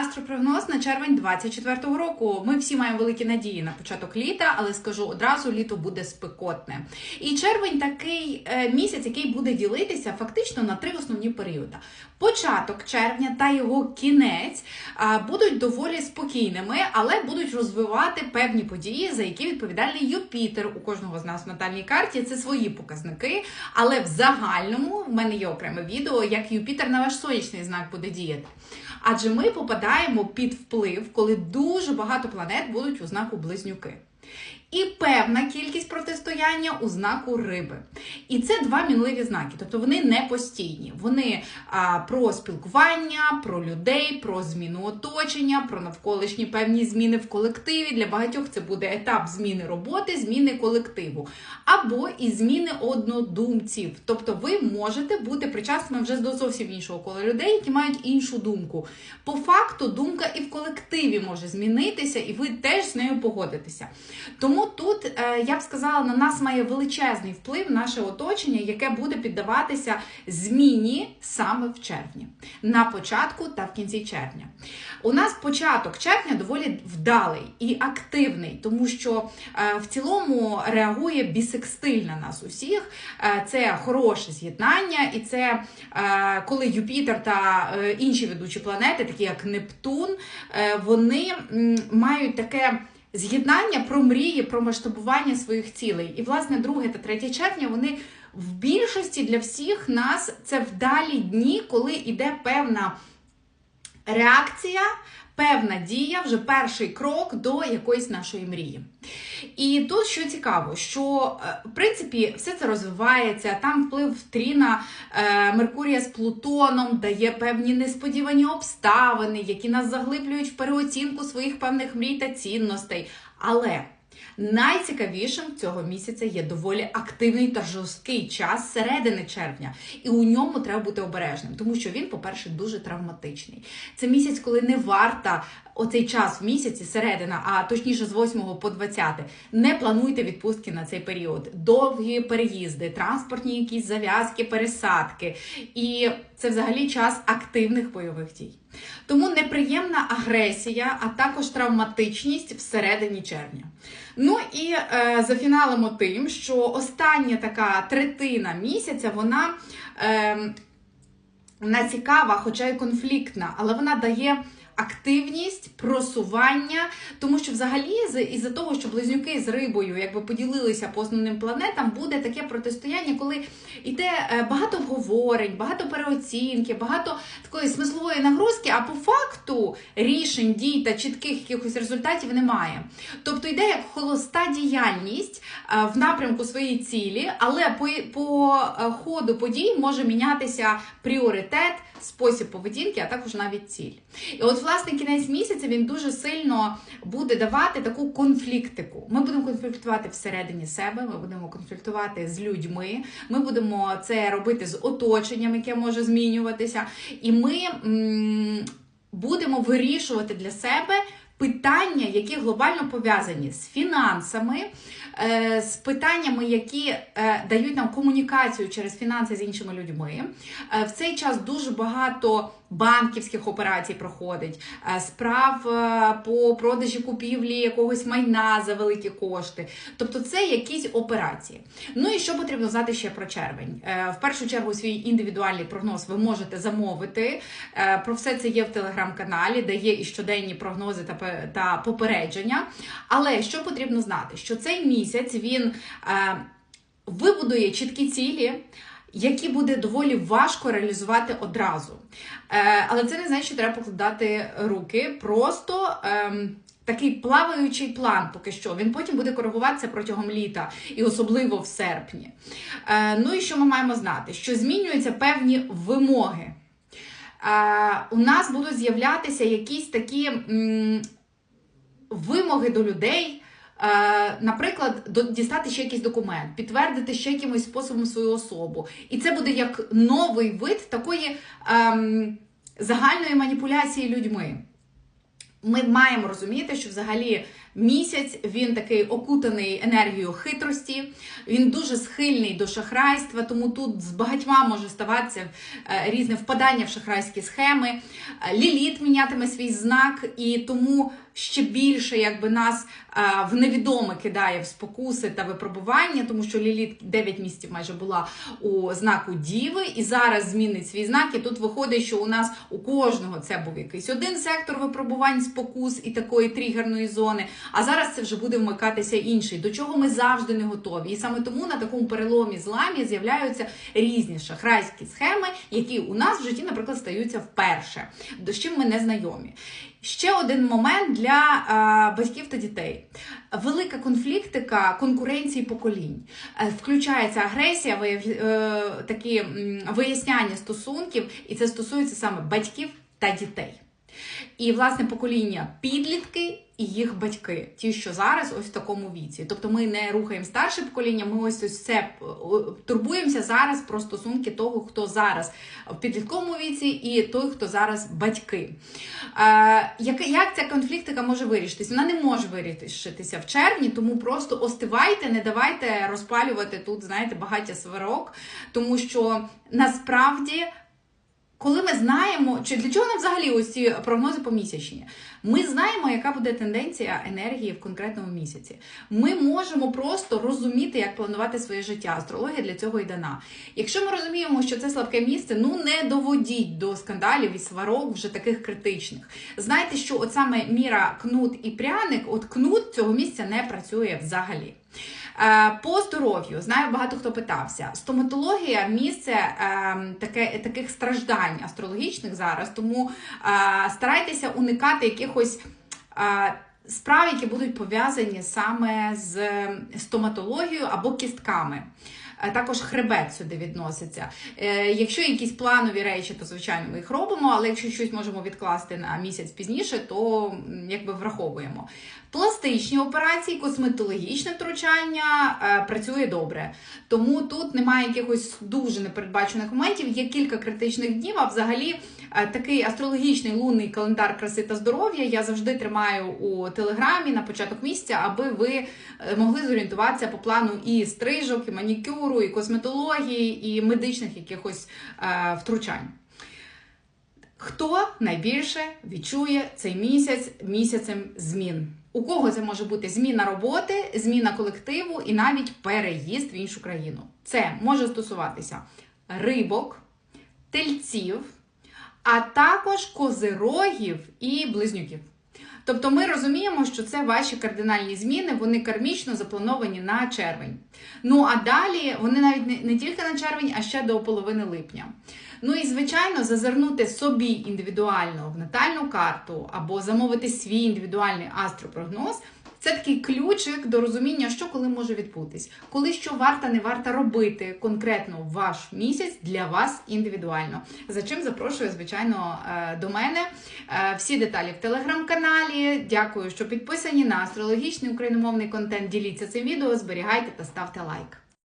Астропрогноз на червень 24-го року. Ми всі маємо великі надії на початок літа, але скажу одразу, літо буде спекотне. І червень такий е, місяць, який буде ділитися фактично на три основні періоди. Початок червня та його кінець будуть доволі спокійними, але будуть розвивати певні події, за які відповідальний Юпітер у кожного з нас в натальній карті. Це свої показники. Але в загальному в мене є окреме відео, як Юпітер на ваш сонячний знак буде діяти. Адже ми попадаємо під вплив, коли дуже багато планет будуть у знаку близнюки. І певна кількість протистояння у знаку риби. І це два мінливі знаки, тобто вони не постійні. Вони а, про спілкування, про людей, про зміну оточення, про навколишні певні зміни в колективі. Для багатьох це буде етап зміни роботи, зміни колективу, або і зміни однодумців. Тобто ви можете бути причасними вже до зовсім іншого кола людей, які мають іншу думку. По факту, думка і в колективі може змінитися, і ви теж з нею погодитеся. Тому тут е, я б сказала, на нас має величезний вплив наше оточення, яке буде піддаватися зміні саме в червні, на початку та в кінці червня. У нас початок червня доволі вдалий і активний, тому що е, в цілому реагує бісекстиль на нас усіх. Е, Це хороше з'єднання, і це коли Юпітер та інші ведучі планети, такі як Нептун, вони мають таке. З'єднання про мрії, про масштабування своїх цілей. І, власне, 2 та 3 червня вони в більшості для всіх нас це вдалі дні, коли йде певна реакція, певна дія, вже перший крок до якоїсь нашої мрії. І тут що цікаво, що е, в принципі все це розвивається, там вплив Тріна е, Меркурія з Плутоном дає певні несподівані обставини, які нас заглиблюють в переоцінку своїх певних мрій та цінностей. Але Найцікавішим цього місяця є доволі активний та жорсткий час середини червня, і у ньому треба бути обережним, тому що він, по-перше, дуже травматичний. Це місяць, коли не варта оцей час в місяці, середина, а точніше з 8 по 20, не плануйте відпустки на цей період. Довгі переїзди, транспортні якісь зав'язки, пересадки. І це взагалі час активних бойових дій. Тому неприємна агресія, а також травматичність всередині червня. Ну і е, зафіналимо тим, що остання така третина місяця вона, е, вона цікава, хоча й конфліктна, але вона дає. Активність, просування, тому що взагалі із-за того, що близнюки з рибою якби поділилися по основним планетам, буде таке протистояння, коли йде е, багато обговорень, багато переоцінки, багато такої смислової нагрузки, а по факту рішень, дій та чітких якихось результатів немає. Тобто йде як холоста діяльність е, в напрямку своєї цілі, але по, по е, ходу подій може мінятися пріоритет, спосіб поведінки, а також навіть ціль. І от, власне, кінець місяця він дуже сильно буде давати таку конфліктику. Ми будемо конфліктувати всередині себе, ми будемо конфліктувати з людьми, ми будемо це робити з оточенням, яке може змінюватися, і ми м будемо вирішувати для себе. Питання, які глобально пов'язані з фінансами, е, з питаннями, які е, дають нам комунікацію через фінанси з іншими людьми. Е, в цей час дуже багато банківських операцій проходить, справ по продажі купівлі якогось майна за великі кошти. Тобто це якісь операції. Ну і що потрібно знати ще про червень? В першу чергу свій індивідуальний прогноз ви можете замовити. Про все це є в телеграм-каналі, де є і щоденні прогнози та та попередження. Але що потрібно знати? Що цей місяць він е, вибудує чіткі цілі. Які буде доволі важко реалізувати одразу. Е, але це не значить, що треба покладати руки. Просто е, такий плаваючий план, поки що. Він потім буде коригуватися протягом літа, і особливо в серпні. Е, ну і що ми маємо знати? Що змінюються певні вимоги. У нас будуть з'являтися якісь такі. Вимоги до людей. Е, наприклад, дістати ще якийсь документ, підтвердити ще якимось способом свою особу. І це буде як новий вид такої ем, загальної маніпуляції людьми. Ми маємо розуміти, що взагалі місяць він такий окутаний енергією хитрості, він дуже схильний до шахрайства, тому тут з багатьма може ставатися е, різне впадання в шахрайські схеми. Е, Ліліт мінятиме свій знак, і тому ще більше якби нас е, в невідоме кидає в спокуси та випробування, тому що Ліліт 9 місяців майже була у знаку Діви, і зараз змінить свій знак. І тут виходить, що у нас у кожного це був якийсь один сектор випробувань, спокус і такої тригерної зони. А зараз це вже буде вмикатися інший, до чого ми завжди не готові. І саме тому на такому переломі зламі з'являються різні шахрайські схеми, які у нас в житті, наприклад, стаються вперше, до чим ми не знайомі. Ще один момент для е, батьків та дітей. Велика конфліктика конкуренції поколінь. Е, включається агресія, вияв... е, такі виясняння стосунків, і це стосується саме батьків та дітей. І, власне, покоління підлітки і їх батьки, ті, що зараз ось в такому віці. Тобто ми не рухаємо старше покоління, ми ось ось це е, турбуємося зараз про стосунки того, хто зараз в підлітковому віці, і той, хто зараз батьки. Е, як, ця конфліктика може вирішитись? Вона не може вирішитися в червні, тому просто остивайте, не давайте розпалювати тут, знаєте, багаття сварок, тому що насправді. Коли ми знаємо, чи для чого нам взагалі ось ці прогнози помісячні? Ми знаємо, яка буде тенденція енергії в конкретному місяці. Ми можемо просто розуміти, як планувати своє життя. Астрологія для цього і дана. Якщо ми розуміємо, що це слабке місце, ну не доводіть до скандалів і сварок вже таких критичних. Знайте, що от саме міра кнут і пряник, от кнут цього місця не працює взагалі. Е, По здоров'ю знаю, багато хто питався. Стоматологія місце е, таке, таких страждань астрологічних зараз, тому е, старайтеся уникати якихось. Е, Справ, які будуть пов'язані саме з стоматологією або кістками. Також хребет сюди відноситься. Якщо якісь планові речі, то звичайно ми їх робимо, але якщо щось можемо відкласти на місяць пізніше, то якби враховуємо. Пластичні операції, косметологічне втручання е, працює добре. Тому тут немає якихось дуже непередбачених моментів. Є кілька критичних днів. А взагалі е, такий астрологічний лунний календар краси та здоров'я я завжди тримаю у телеграмі на початок місяця, аби ви е, могли зорієнтуватися по плану і стрижок, і манікюру, і косметології, і медичних якихось е, втручань. Хто найбільше відчує цей місяць місяцем змін? У кого це може бути зміна роботи, зміна колективу і навіть переїзд в іншу країну? Це може стосуватися рибок, тельців, а також козирогів і близнюків. Тобто ми розуміємо, що це ваші кардинальні зміни, вони кармічно заплановані на червень. Ну а далі вони навіть не, тільки на червень, а ще до половини липня. Ну і звичайно, зазирнути собі індивідуально в натальну карту або замовити свій індивідуальний астропрогноз. Це такий ключик до розуміння, що коли може відбутись, коли що варта, не варта робити конкретно ваш місяць для вас індивідуально. За чим запрошую, звичайно, е, до мене. Е, Всі деталі в телеграм-каналі. Дякую, що підписані на астрологічний україномовний контент. Діліться цим відео, зберігайте та ставте лайк.